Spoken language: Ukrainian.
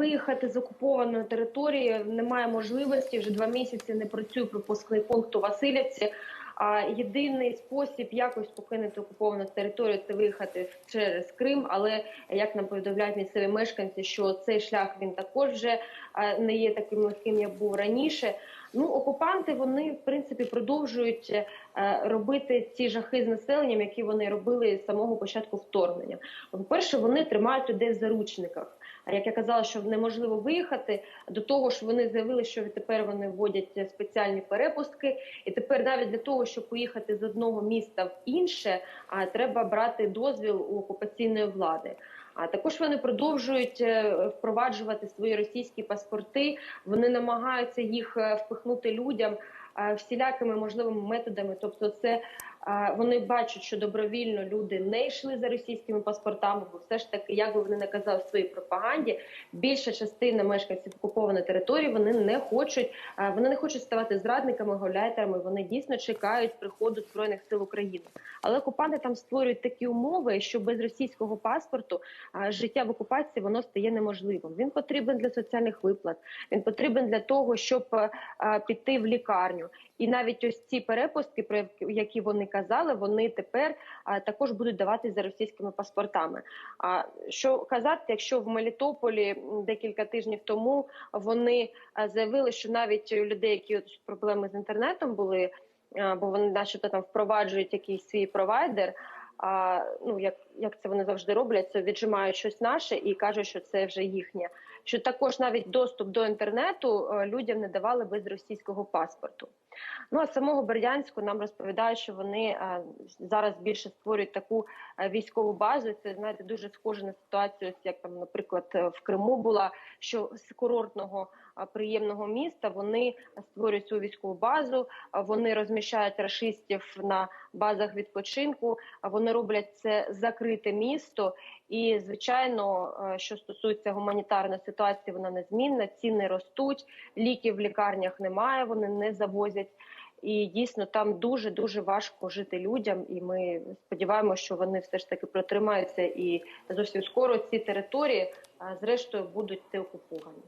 виїхати з окупованої території. Немає можливості. Вже два місяці не працює пропускний пункт у Васильівці. А єдиний спосіб якось покинути окуповану територію це виїхати через Крим. Але як нам повідомляють місцеві мешканці, що цей шлях він також вже не є таким легким, як був раніше. Ну, окупанти вони в принципі продовжують е, робити ці жахи з населенням, які вони робили з самого початку вторгнення. По-перше, вони тримають людей в заручниках. Як я казала, що неможливо виїхати, до того ж вони заявили, що тепер вони вводять спеціальні перепустки, і тепер навіть для того, щоб поїхати з одного міста в інше, а треба брати дозвіл у окупаційної влади. А також вони продовжують е, впроваджувати свої російські паспорти. Вони намагаються їх е, впихнути людям е, всілякими можливими методами. Тобто, це вони бачать, що добровільно люди не йшли за російськими паспортами, бо все ж таки, як би вони не казали в своїй пропаганді, більша частина мешканців окупованої території вони не хочуть, вони не хочуть ставати зрадниками, гауляйтерами. Вони дійсно чекають приходу збройних сил України. Але окупанти там створюють такі умови, що без російського паспорту життя в окупації воно стає неможливим. Він потрібен для соціальних виплат, він потрібен для того, щоб піти в лікарню. І навіть ось ці перепустки, про які вони казали, вони тепер також будуть давати за російськими паспортами. А що казати, якщо в Мелітополі декілька тижнів тому вони заявили, що навіть у людей, які проблеми з інтернетом були, бо вони начебто там впроваджують якийсь свій провайдер. А ну як, як це вони завжди роблять, це віджимають щось наше і кажуть, що це вже їхнє. Що також навіть доступ до інтернету е, людям не давали без російського паспорту. Ну а самого Бердянську нам розповідають, що вони е, зараз більше створюють таку е, військову базу. Це знаєте дуже схоже на ситуацію, як там, наприклад, в Криму була, що з курортного приємного міста вони створюють свою військову базу. е, Вони розміщають рашистів на базах відпочинку. Вони роблять це закрите місто. І звичайно, е, що стосується гуманітарної ситуації, вона незмінна. Ціни ростуть, ліків в лікарнях немає, вони не завозять. І дійсно там дуже дуже важко жити людям. І ми сподіваємося, що вони все ж таки протримаються, і зовсім скоро ці території, е, зрештою, будуть деокуповані.